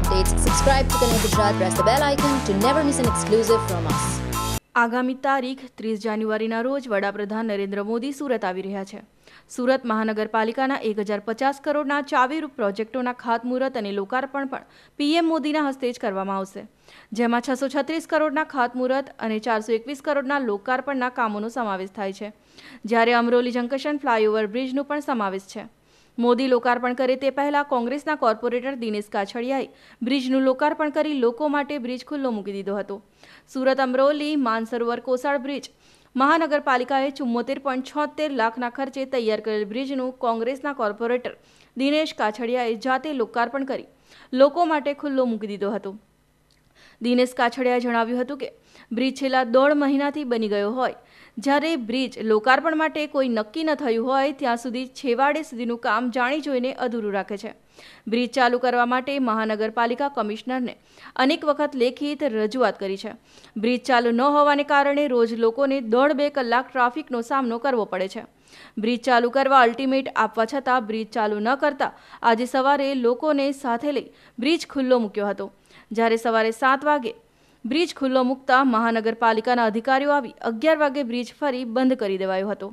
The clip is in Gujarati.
updates, subscribe to Connect Gujarat, press the bell icon to never miss an exclusive from us. આગામી તારીખ ત્રીસ જાન્યુઆરીના રોજ વડાપ્રધાન નરેન્દ્ર મોદી સુરત આવી રહ્યા છે. સુરત મહાનગરપાલિકાના એક હજાર પચાસ કરોડના ચાવીરૂપ પ્રોજેક્ટોના ખાતમુહૂર્ત અને લોકાર્પણ પણ પીએમ મોદીના હસ્તે જ કરવામાં આવશે. જેમાં છસો છત્રીસ કરોડના ખાતમુહૂર્ત અને ચારસો એકવીસ કરોડના લોકાર્પણના કામોનો સમાવેશ થાય છે. જ્યારે અમરોલી જંકશન ફ્લાયઓવર બ્રિજનો પણ સમાવેશ છે. મોદી લોકાર્પણ કરે તે પહેલા કોંગ્રેસના કોર્પોરેટર દિનેશ કાછડિયાએ બ્રિજનું લોકાર્પણ કરી લોકો માટે બ્રિજ ખુલ્લો મૂકી દીધો હતો. સુરત અમરોલી, માનસરોવર, કોસાળ બ્રિજ, મહાનગરપાલિકાએ ચુમ્મોતેર પોઈન્ટ છોતેર લાખના ખર્ચે તૈયાર કરેલ બ્રિજનું કોંગ્રેસના કોર્પોરેટર દિનેશ કાછડિયાએ જાતે લોકાર્પણ કરી લોકો માટે ખુલ્લો મૂકી દીધો હતો. દિનેશ કાછડિયાએ જણાવ્યું હતું કે બ્રિજ છેલ્લા દોઢ મહિનાથી બની ગયો હોય. જ્યારે બ્રિજ લોકાર્પણ માટે કોઈ નક્કી ન થયું હોય, ત્યાં સુધી છેવાડે સુધીનું કામ જાણી જોઈને અધૂરું રાખે છે. બ્રિજ ચાલુ કરવા માટે મહાનગરપાલિકા કમિશનરને અનેક વખત લેખિત રજૂઆત કરી છે. બ્રિજ ચાલુ ન હોવાને કારણે રોજ લોકોને દોઢ બે કલાક ટ્રાફિકનો સામનો કરવો પડે છે. બ્રિજ ચાલુ કરવા અલ્ટિમેટ આપવા છતાં બ્રિજ ચાલુ ન કરતા આજે સવારે લોકોને સાથે લઈ બ્રિજ ખુલ્લો મૂક્યો હતો. જ્યારે સવારે સાત વાગે બ્રિજ ખુલ્લો મૂકતા મહાનગરપાલિકાના અધિકારીઓ આવી અગિયાર વાગે બ્રિજ ફરી બંધ કરી દેવાયો હતો.